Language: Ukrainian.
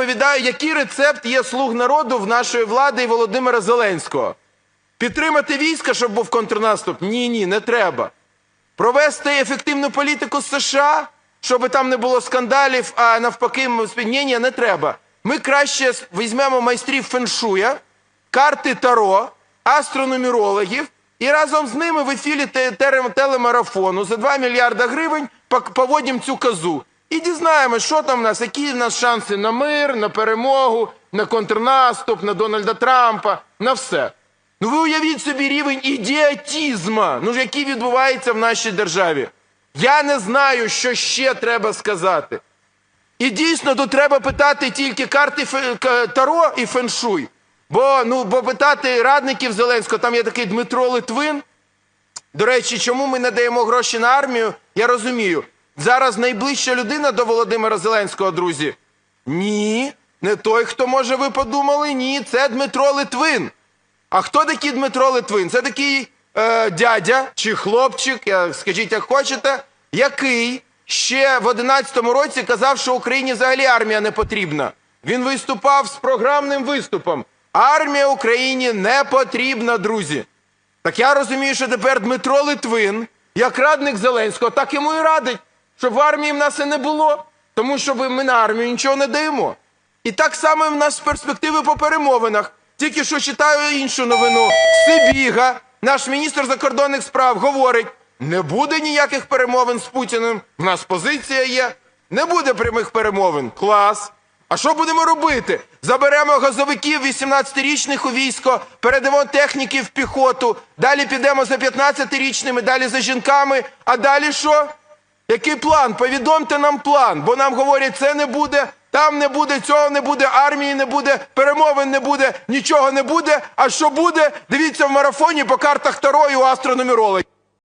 розповідаю, який рецепт є слуг народу в нашої влади і Володимира Зеленського. Підтримати війська, щоб був контрнаступ? Ні, ні, не треба. Провести ефективну політику з США, щоб там не було скандалів, а навпаки, ні, ні, не треба. Ми краще візьмемо майстрів феншуя, карти Таро, астрономірологів і разом з ними в ефірі телемарафону за 2 мільярда гривень поводимо цю казу. І дізнаємось, що там в нас, які в нас шанси на мир, на перемогу, на контрнаступ, на Дональда Трампа, на все. Ну ви уявіть собі рівень ідіотізма, ну який відбувається в нашій державі. Я не знаю, що ще треба сказати. І дійсно тут треба питати тільки карти Таро і феншуй. Бо, ну, бо питати радників Зеленського, там є такий Дмитро Литвин. До речі, чому ми не даємо гроші на армію, я розумію. Зараз найближча людина до Володимира Зеленського, друзі. Ні, не той, хто може ви подумали, ні, це Дмитро Литвин. А хто такий Дмитро Литвин? Це такий е, дядя чи хлопчик, скажіть, як хочете, який ще в 11-му році казав, що Україні взагалі армія не потрібна. Він виступав з програмним виступом. Армія Україні не потрібна, друзі. Так я розумію, що тепер Дмитро Литвин, як радник Зеленського, так йому і радить, щоб в армії в нас і не було, тому що ми на армію нічого не даємо. І так само в нас перспективи по перемовинах. Тільки що читаю іншу новину. Сибіга, наш міністр закордонних справ, говорить: не буде ніяких перемовин з Путіним. В нас позиція є. Не буде прямих перемовин. Клас. А що будемо робити? Заберемо газовиків 18-річних у військо, передамо техніків в піхоту, далі підемо за 15-річними, далі за жінками. А далі що? Який план? Повідомте нам план, бо нам говорять, це не буде, там не буде, цього не буде, армії не буде, перемовин не буде, нічого не буде. А що буде? Дивіться в марафоні по картах Таро і у астрономірологів.